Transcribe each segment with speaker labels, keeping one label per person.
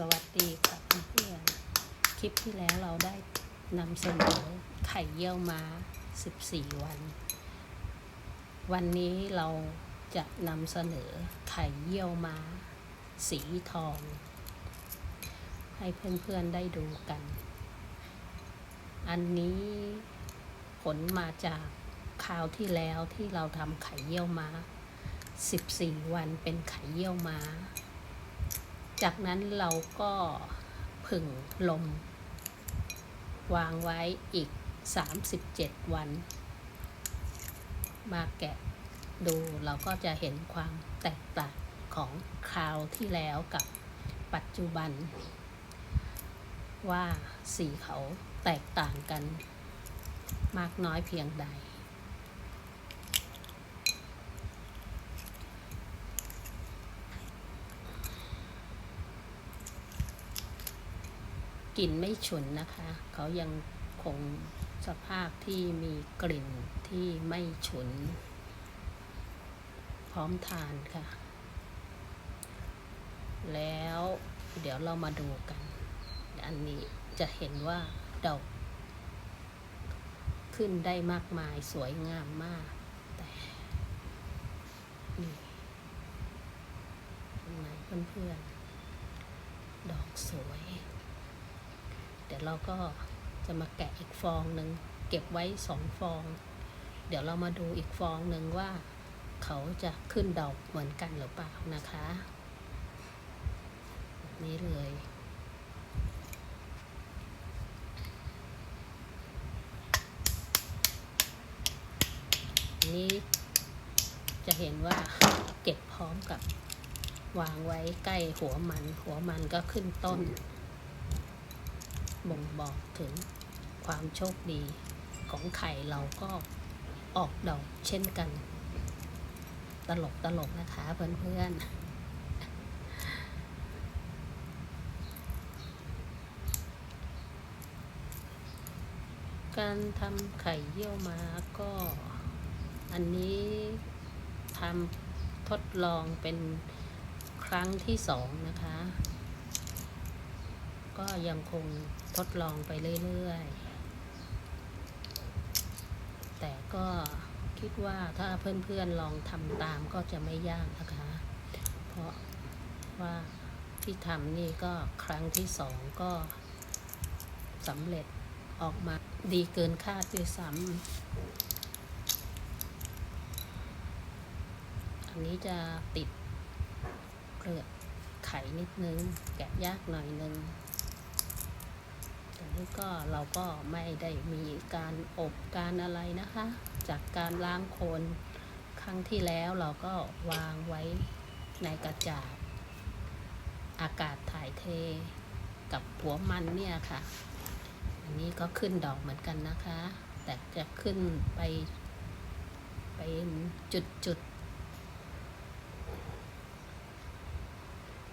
Speaker 1: สวัสดีค่ะเพื่อนคลิปที่แล้วเราได้นำเสนอไข่เยี่ยวม้า 14 วัน วันนี้เราจะนำเสนอไข่เยี่ยวม้า สีทอง ให้เพื่อนๆได้ดูกัน อันนี้ผลมาจากคราวที่แล้วที่เราทำไข่เยี่ยวม้า 14 วันเป็นไข่เยี่ยวม้า จากนั้นเราก็ผึ่งลม วางไว้อีก 37 วัน มาแกะดูเราก็จะเห็นความแตกต่างของคราวที่แล้วกับปัจจุบัน ว่าสีเขาแตกต่างกันมากน้อยเพียงใด กลิ่นไม่ฉุนนะคะ เขายังคงสภาพที่มีกลิ่นที่ไม่ฉุน พร้อมทานค่ะ แล้วเดี๋ยวเรามาดูกัน อันนี้จะเห็นว่าดอกขึ้นได้มากมายสวยงามมากแต่นี่เห็นไหมเพื่อนๆ ดอกสวย ดี๋ยวเราก็จะมาแกะอีกฟองหนึ่งเก็บไว้สองฟอง เดี๋ยวเรามาดูอีกฟองหนึ่งว่า เขาจะขึ้นดอกเหมือนกันหรือเปล่านะคะแบบนี้เลยนนี้จะเห็นว่าเก็บพร้อมกับวางไว้ใกล้หัวมัน หัวมันก็ขึ้นต้น บ่งบอกถึงความโชคดีของไข่เราก็ออกดอกเช่นกัน ตลกตลกนะคะเพื่อนๆการทำไข่เยี่ยวม้าก็ อันนี้ทำทดลองเป็นครั้งที่สองนะคะ ก็ยังคงทดลองไปเรื่อยๆ แต่ก็คิดว่าถ้าเพื่อนๆลองทำตามก็จะไม่ยากนะคะ เพราะว่าที่ทำนี่ก็ครั้งที่สองก็สำเร็จออกมาดีเกินคาดด้วยซ้ำ อันนี้จะติดเปลือกไข่นิดนึง แกะยากหน่อยนึง ก็เราก็ไม่ได้มีการอบการอะไรนะคะ จากการล้างโคลนครั้งที่แล้วเราก็วางไว้ในกระจาดอากาศถ่ายเทกับหัวมันเนี่ยค่ะ อันนี้ก็ขึ้นดอกเหมือนกันนะคะ แต่จะขึ้นไปเป็นจุดๆ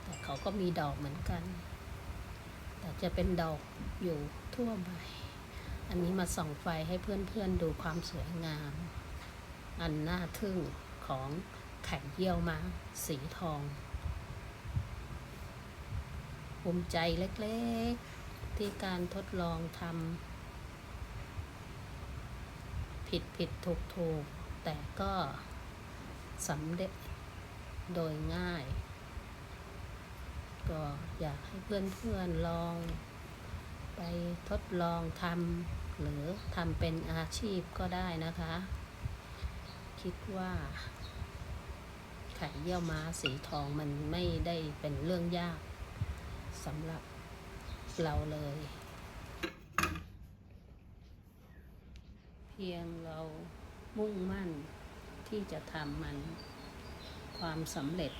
Speaker 1: แต่เขาก็มีดอกเหมือนกัน แต่จะเป็นดอกอยู่ทั่วใบ อันนี้มาส่องไฟให้เพื่อนๆดูความสวยงาม อันน่าทึ่งของไข่เยี่ยวม้าสีทองภูมิใจเล็กๆ ที่การทดลองทำผิดผิดถูกถูกแต่ก็สำเร็จโดยง่าย ก็อยากให้เพื่อนๆลอง ไปทดลองทำหรือทำเป็นอาชีพก็ได้นะคะ คิดว่าไข่เยี่ยวม้าสีทองมันไม่ได้เป็นเรื่องยากสำหรับเราเลย เพียงเรามุ่งมั่นที่จะทำมันความสำเร็จ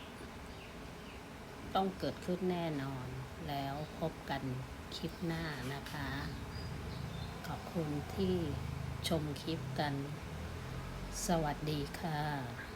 Speaker 1: ต้องเกิดขึ้นแน่นอน แล้วพบกันคลิปหน้านะคะ ขอบคุณที่ชมคลิปกัน สวัสดีค่ะ